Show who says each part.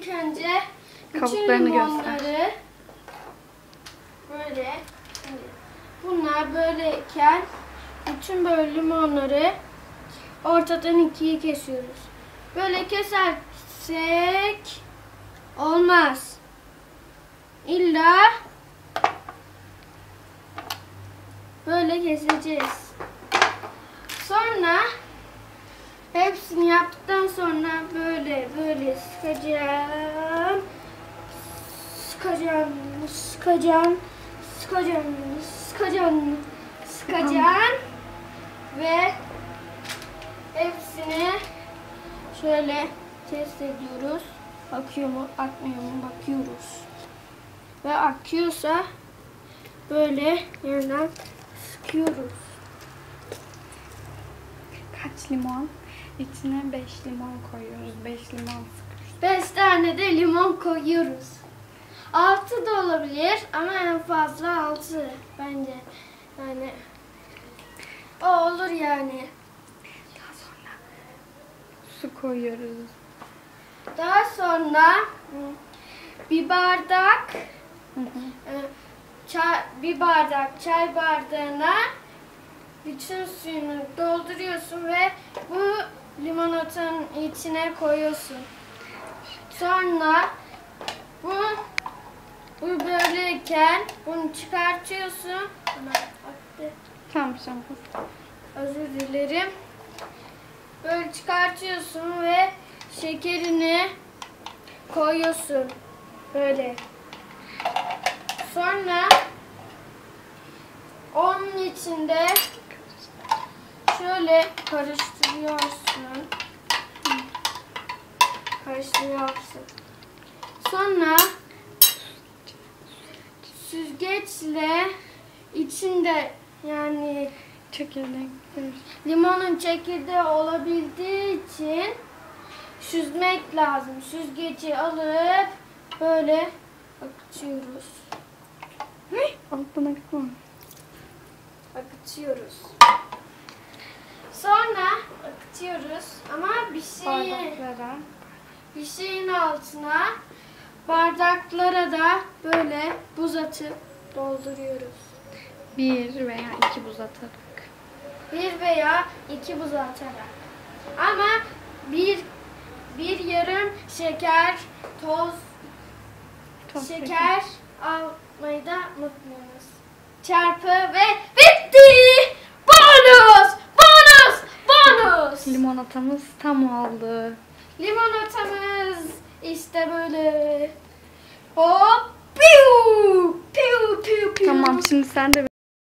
Speaker 1: ilk önce bütün
Speaker 2: Kabuklarını
Speaker 1: limonları böyle şimdi bunlar böyleyken bütün böyle limonları ortadan ikiye kesiyoruz. Böyle kesersek olmaz. İlla böyle keseceğiz. Sonra hepsini yaptıktan sonra böyle böyle sıkacağım. Sıkacağım, sıkacağım, sıkacağım, sıkacağım, sıkacağım ve hepsini şöyle test ediyoruz. Akıyor mu, akmıyor mu bakıyoruz. Ve akıyorsa böyle yerden sıkıyoruz.
Speaker 2: Kaç limon? İçine 5 limon koyuyoruz. 5 limon sıkıyoruz.
Speaker 1: 5 tane de limon koyuyoruz. 6 da olabilir ama en fazla 6 bence. Yani o olur yani.
Speaker 2: Daha sonra su koyuyoruz.
Speaker 1: Daha sonra bir bardak
Speaker 2: Hı hı.
Speaker 1: e, çay, bir bardak çay bardağına bütün suyunu dolduruyorsun ve bu limonatanın içine koyuyorsun. Sonra bu bu böyleyken bunu çıkartıyorsun.
Speaker 2: Tamam şampuan.
Speaker 1: Özür dilerim. Böyle çıkartıyorsun ve şekerini koyuyorsun. Böyle. Sonra onun içinde şöyle karıştırıyorsun. Karıştırıyorsun. Sonra süzgeçle içinde yani
Speaker 2: Çekirdek.
Speaker 1: limonun çekirdeği olabildiği için süzmek lazım. Süzgeci alıp böyle akıtıyoruz.
Speaker 2: Altına kısmı.
Speaker 1: Akıtıyoruz. Sonra akıtıyoruz ama bir şeyin,
Speaker 2: Bardaklara.
Speaker 1: bir şeyin altına bardaklara da böyle buz atıp dolduruyoruz.
Speaker 2: Bir veya iki buz atarak.
Speaker 1: Bir veya iki buz atarak. Ama bir bir yarım şeker, toz,
Speaker 2: Toz
Speaker 1: şeker almayı da unutmayınız. Çarpı ve
Speaker 2: Limonatamız tam oldu.
Speaker 1: Limonatamız işte böyle. Hop! Piu! Piu! Piu! Piu!
Speaker 2: Tamam şimdi sen de